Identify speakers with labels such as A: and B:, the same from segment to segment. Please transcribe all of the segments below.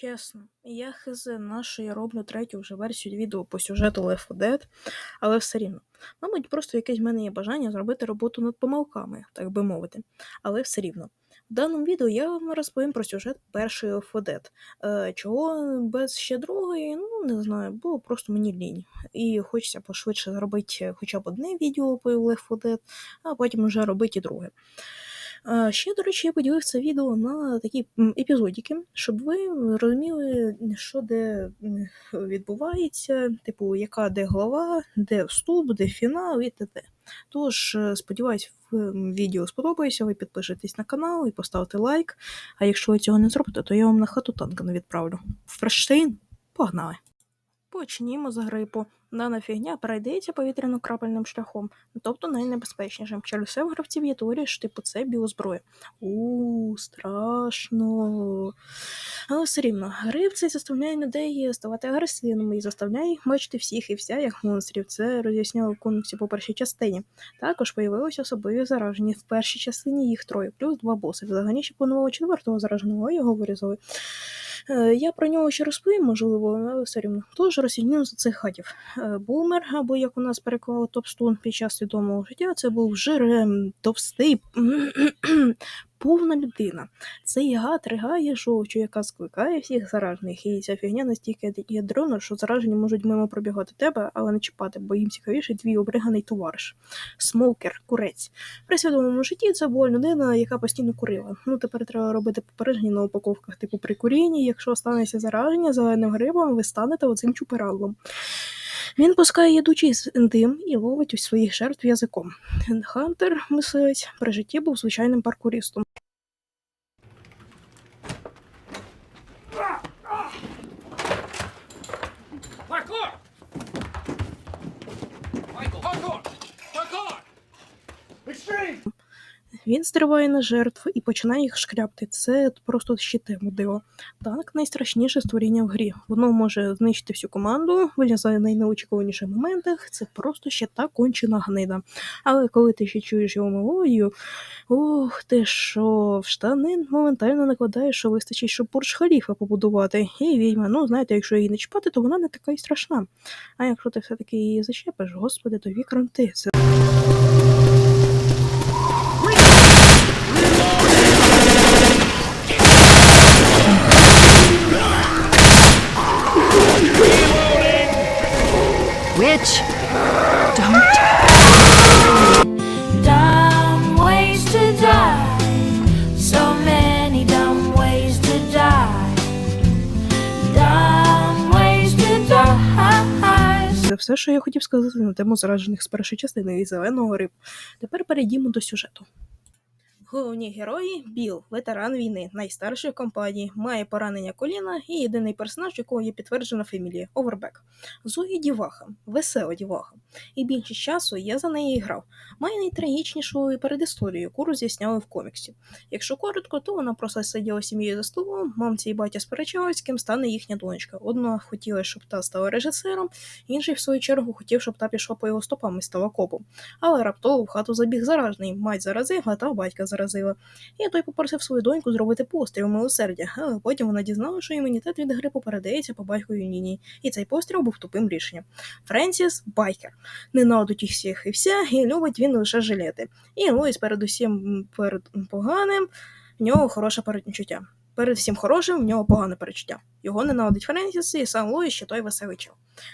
A: Чесно, я хз, на я роблю третю вже версію відео по сюжету Left 4 Dead, але все рівно. Мабуть, просто якесь в мене є бажання зробити роботу над помилками, так би мовити. Але все рівно. В даному відео я вам розповім про сюжет першої Left 4 Dead. Е, чого без ще другої, ну не знаю, було просто мені лінь. І хочеться пошвидше зробити хоча б одне відео по Left 4 Dead, а потім вже робити і друге. Ще, до речі, я поділив це відео на такі епізодики, щоб ви розуміли, що де відбувається, типу, яка де глава, де вступ, де фінал і т.д. Тож, е, сподіваюсь, відео сподобається, ви підпишетесь на канал і поставите лайк. А якщо ви цього не зробите, то я вам на хату танка не відправлю. В Фрештейн погнали! Почнімо з грипу. Дана фігня передається повітряно-крапельним шляхом, тобто найнебезпечнішим. Через все в гравців є теорія, що типу це біозброя. У страшно. Але все рівно, грип цей заставляє людей ставати агресивними і заставляє їх бачити всіх і вся як монстрів. Це роз'ясняло коміксі по першій частині. Також появилися особливі заражені. В першій частині їх троє, плюс два боси. Взагалі ще планували четвертого зараженого, його вирізали. Е, Я про нього ще розповім, можливо, але все рівно. Тож розсідню за цих хатів. Е, Бумер, або як у нас переклали Топстун під час свідомого життя, це був жирем, товстий, повна людина. Цей гад ригає жовчу, яка скликає всіх заражених. І ця фігня настільки ядрена, що заражені можуть мимо пробігати тебе, але не чіпати, бо їм цікавіше твій обриганий товариш. Смокер, курець. При свідомому житті це була людина, яка постійно курила. Ну тепер треба робити попередження на упаковках, типу при курінні, якщо станеться зараження зеленим грибом, ви станете оцим чупералом. Він пускає ядучий дим і ловить у своїх жертв язиком. Хантер, мисливець, при житті був звичайним паркуристом. Він стрибає на жертв і починає їх шкрябти. Це просто щите диво. Танк найстрашніше створіння в грі. Воно може знищити всю команду, вилізає в найнеочікуваніших моментах. Це просто ще та кончена гнида. Але коли ти ще чуєш його мелодію, ох ти що, в штани моментально накладаєш, що вистачить, щоб бурж халіфа побудувати. І відьма, ну знаєте, якщо її не чіпати, то вона не така й страшна. А якщо ти все-таки її зачепиш, господи, то вікром ти. Це все, що я хотів сказати на тему заражених з першої частини і зеленого риб. Тепер перейдімо до сюжету. Головні герої Біл, ветеран війни, найстаршої компанії, має поранення коліна і єдиний персонаж, якого є підтверджена фамілія Овербек. Зої діваха, весела діваха. І більшість часу я за неї грав. Має найтрагічнішу передісторію, яку роз'ясняли в коміксі. Якщо коротко, то вона просто сиділа сім'єю за столом, мамці і батя сперечались, ким стане їхня донечка. Одна хотіла, щоб та стала режисером, інший, в свою чергу, хотів, щоб та пішла по його стопам і стала копом. Але раптово в хату забіг заражений, мать заразила, та батька заразила. І той попросив свою доньку зробити постріл милосердя, але потім вона дізнала, що імунітет від грипу передається по батькові Ніні, і цей постріл був тупим рішенням. Френсіс байкер. Ненавидить їх всіх і вся, і любить він лише жилети. І Луїс передусім м, перед поганим, в нього хороше передчуття. Перед всім хорошим в нього погане перечуття. Його ненавидить Френсіс і сам Луїс ще той веселий.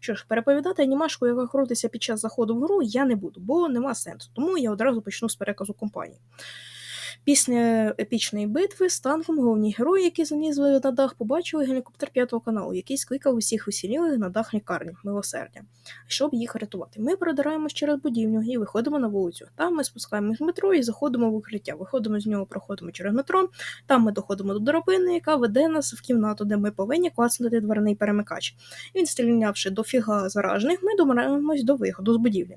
A: Що ж, переповідати анімашку, яка крутиться під час заходу в гру, я не буду, бо нема сенсу. Тому я одразу почну з переказу компанії. Після епічної битви з танком головні герої, які залізли на дах, побачили гелікоптер п'ятого каналу, який скликав усіх усілілих на дах лікарні милосердя, щоб їх рятувати. Ми продираємось через будівлю і виходимо на вулицю. Там ми спускаємось в метро і заходимо в укриття. Виходимо з нього, проходимо через метро. Там ми доходимо до драбини, яка веде нас в кімнату, де ми повинні клацнути дверний перемикач. Він стрілявши до фіга заражених, ми домираємось до виходу з будівлі.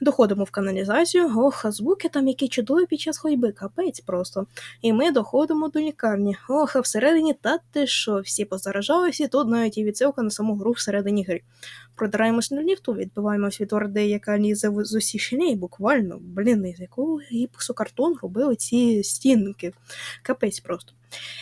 A: Доходимо в каналізацію. Ох, а звуки там які чудові під час ходьби. Капець, просто. І ми доходимо до лікарні. Ох, а всередині та ти що, всі позаражалися, тут навіть і відсилка на саму гру всередині гри. Продираємось на ліфту, відбиваємось від орди, яка лізе з усіх щелей, буквально, блін, із якого гіпсокартон робили ці стінки. Капець просто.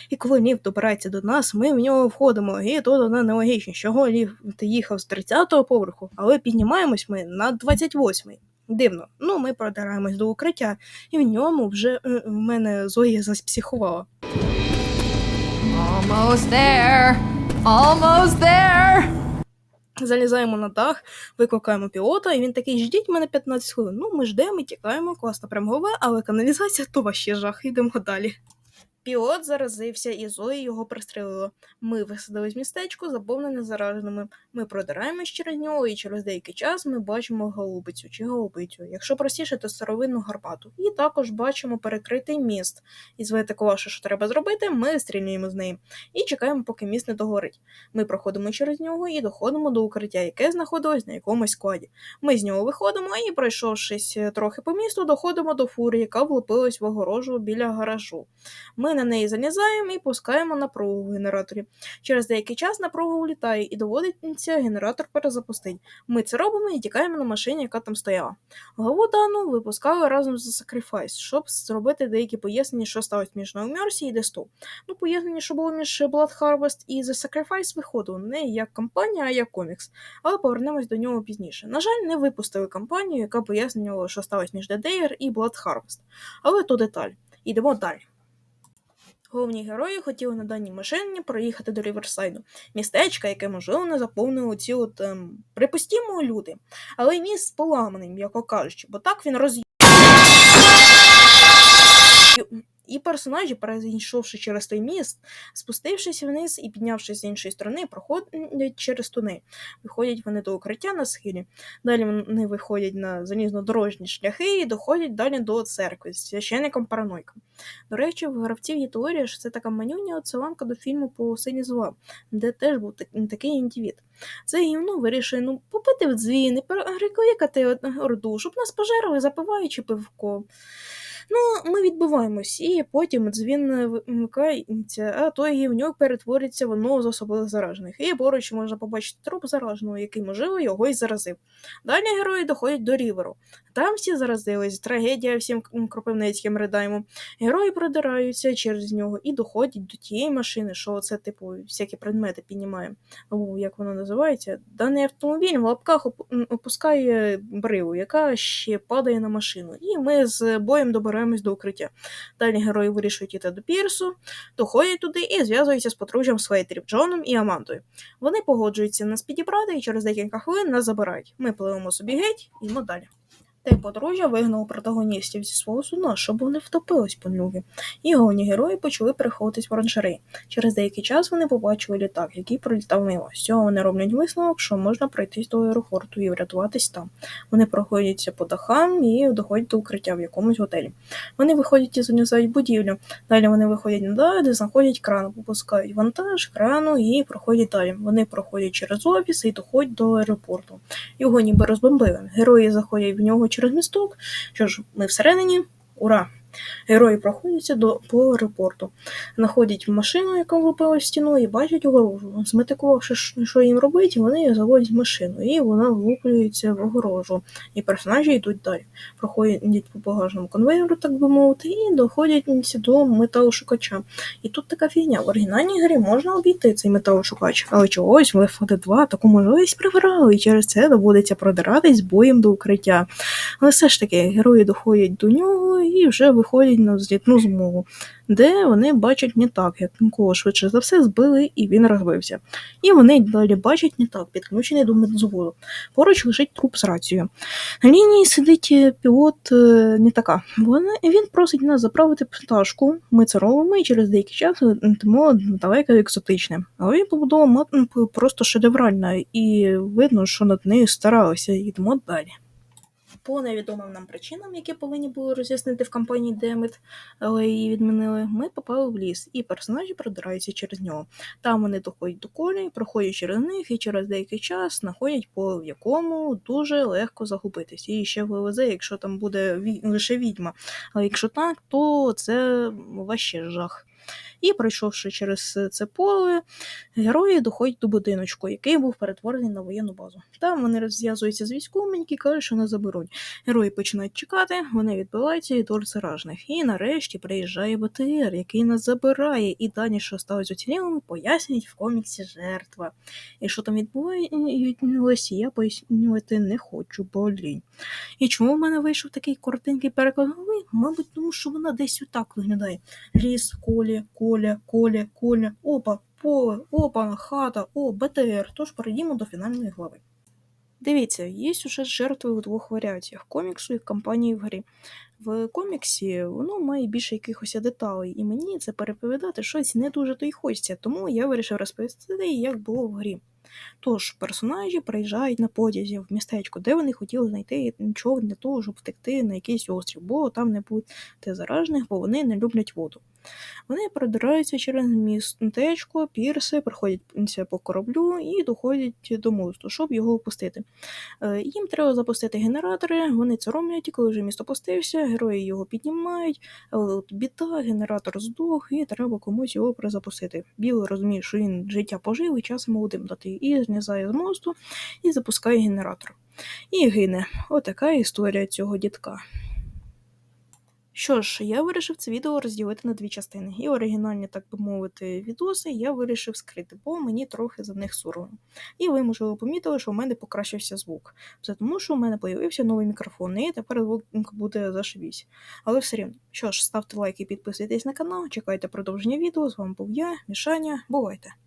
A: І коли ліфт добирається до нас, ми в нього входимо, і тут вона нелогічність, чого ліфт їхав з 30-го поверху, але піднімаємось ми на 28-й. Дивно. Ну, ми продираємось до укриття, і в ньому вже е, в мене Зоя заспсіхувала.
B: Almost there. Almost there.
A: Залізаємо на дах, викликаємо пілота, і він такий: ждіть мене 15 хвилин. Ну, ми ждемо, тікаємо, класно прямгове, але каналізація то ваще жах, йдемо далі. Пілот заразився, і Зої його пристрелило. Ми висадились в містечко, заповнене зараженими. Ми продираємось через нього, і через деякий час ми бачимо голубицю чи голубицю, якщо простіше, то старовинну гарбату. І також бачимо перекритий міст. І зветикувавши, що треба зробити, ми стрілюємо з неї і чекаємо, поки міст не догорить. Ми проходимо через нього і доходимо до укриття, яке знаходилось на якомусь складі. Ми з нього виходимо і, пройшовшись е, трохи по місту, доходимо до фури, яка влупилась в огорожу біля гаражу. Ми на неї залізаємо і пускаємо напругу в генераторі. Через деякий час напруга улітає і доводиться генератор перезапустити. Ми це робимо і тікаємо на машині, яка там стояла. Главу дану випускали разом з Sacrifice, щоб зробити деякі пояснення, що сталося між No Mercy і Stone. Ну, пояснення, що було між Blood Harvest і The Sacrifice виходило не як кампанія, а як комікс. Але повернемось до нього пізніше. На жаль, не випустили кампанію, яка пояснювала, що сталося між The Dayer і Blood Harvest. Але то деталь. Ідемо далі. Головні герої хотіли на даній машині проїхати до Ріверсайду, містечка, яке, можливо, не заповнило ці от ем, припустімо люди. Але міст поламаний, м'яко кажучи, бо так він роз... І персонажі, перейшовши через той міст, спустившись вниз і піднявшись з іншої сторони, проходять через тунель. Виходять вони до укриття на схилі. Далі вони виходять на залізнодорожні шляхи і доходять далі до церкви з священником паранойком. До речі, в гравців є теорія, що це така манюня отсиланка до фільму по сині зла, де теж був такий індивід. Це гівно вирішує ну, попити в дзвіни, перекликати орду, щоб нас пожерли, запиваючи пивко. Ну, ми відбиваємось, і потім дзвін вмикається, а той гівнюк перетвориться в одного з особливих заражених. І поруч можна побачити труп зараженого, який, можливо, його й заразив. Далі герої доходять до ріверу. Там всі заразились, трагедія всім кропивницьким ридаємо. Герої продираються через нього і доходять до тієї машини, що це, типу, всякі предмети піднімає. Або як воно називається? Даний автомобіль в лапках опускає бриву, яка ще падає на машину. І ми з боєм добираємось до укриття. Далі герої вирішують іти до пірсу, доходять туди і зв'язуються з подружжям Слейтерів Джоном і Амандою. Вони погоджуються нас підібрати і через декілька хвилин нас забирають. Ми пливемо собі геть і йдемо далі. Те подружжя вигнало протагоністів зі свого судна, щоб вони втопились понюги. І головні герої почали переходитись в оранжереї. Через деякий час вони побачили літак, який пролітав мимо. З цього вони роблять висновок, що можна пройтись до аеропорту і врятуватись там. Вони проходяться по дахам і доходять до укриття в якомусь готелі. Вони виходять і занізають будівлю. Далі вони виходять на дах, де знаходять кран, попускають вантаж, крану і проходять далі. Вони проходять через офіс і доходять до аеропорту. Його ніби розбомбили. Герої заходять в нього через місток. Що ж, ми всередині. Ура! Герої проходяться до по аеропорту, знаходять машину, яка влупилась в стіну, і бачать огорожу. Зметикувавши, що їм робити, вони заводять машину, і вона влуплюється в огорожу. І персонажі йдуть далі. Проходять по багажному конвейеру, так би мовити, і доходять до металошукача. І тут така фігня. В оригінальній грі можна обійти цей металошукач, але чогось в 4 2 таку можливість прибрали, і через це доводиться продиратись боєм до укриття. Але все ж таки герої доходять до нього і вже виходять на злітну змогу, де вони бачать не так, як нікого швидше за все збили, і він розбився. І вони далі бачать не так, підключений до медзводу. Поруч лежить труп з рацією. На лінії сидить е, пілот е, не така. Вона, він просить нас заправити пташку. Ми це робимо, і через деякий час летимо далеко екзотичне. Але побудова мат- просто шедевральна, і видно, що над нею старалися. Йдемо далі. По невідомим нам причинам, які повинні були роз'яснити в компанії Демет, але її відмінили, ми попали в ліс, і персонажі продираються через нього. Там вони доходять до колій, проходять через них і через деякий час знаходять поле, в якому дуже легко загубитись. І ще вивезе, якщо там буде лише відьма. Але якщо так, то це ваще жах. І пройшовши через це поле, герої доходять до будиночку, який був перетворений на воєнну базу. Там вони розв'язуються з військовими, кажуть, що нас заберуть. Герої починають чекати, вони відбиваються від орд заражених. І нарешті приїжджає БТР, який нас забирає, і дані, що сталося уцілілими, пояснюють в коміксі жертва. І що там відбувається, я пояснювати не хочу, бо лінь. І чому в мене вийшов такий коротенький переклад? Мабуть, тому що вона десь отак виглядає. Ліс, колі, коля, коля, коля, опа, поле, опа, хата, о, БТР. Тож перейдімо до фінальної глави. Дивіться, є сюжет жертви у двох варіаціях коміксу і кампанії в грі. В коміксі воно має більше якихось деталей, і мені це переповідати щось не дуже то й хочеться, тому я вирішив розповісти, як було в грі. Тож, персонажі приїжджають на потязі в містечко, де вони хотіли знайти нічого для того, щоб втекти на якийсь острів, бо там не буде заражених, бо вони не люблять воду. Вони продираються через містечко, пірси, проходять по кораблю і доходять до мосту, щоб його опустити. Е, Їм треба запустити генератори, вони це роблять, і коли вже місто пустився, герої його піднімають, але от біда, генератор здох, і треба комусь його перезапустити. Білий розуміє, що він життя пожив і час молодим дати, і знізає з мосту і запускає генератор. І гине. Отака історія цього дітка. Що ж, я вирішив це відео розділити на дві частини. І оригінальні, так би мовити, відоси я вирішив скрити, бо мені трохи за них соромно. І ви, можливо, помітили, що в мене покращився звук. Це тому, що в мене з'явився новий мікрофон, і тепер звук буде зашибісь. Але все рівно. Що ж, ставте лайки, підписуйтесь на канал, чекайте продовження відео. З вами був я, Мішаня. Бувайте!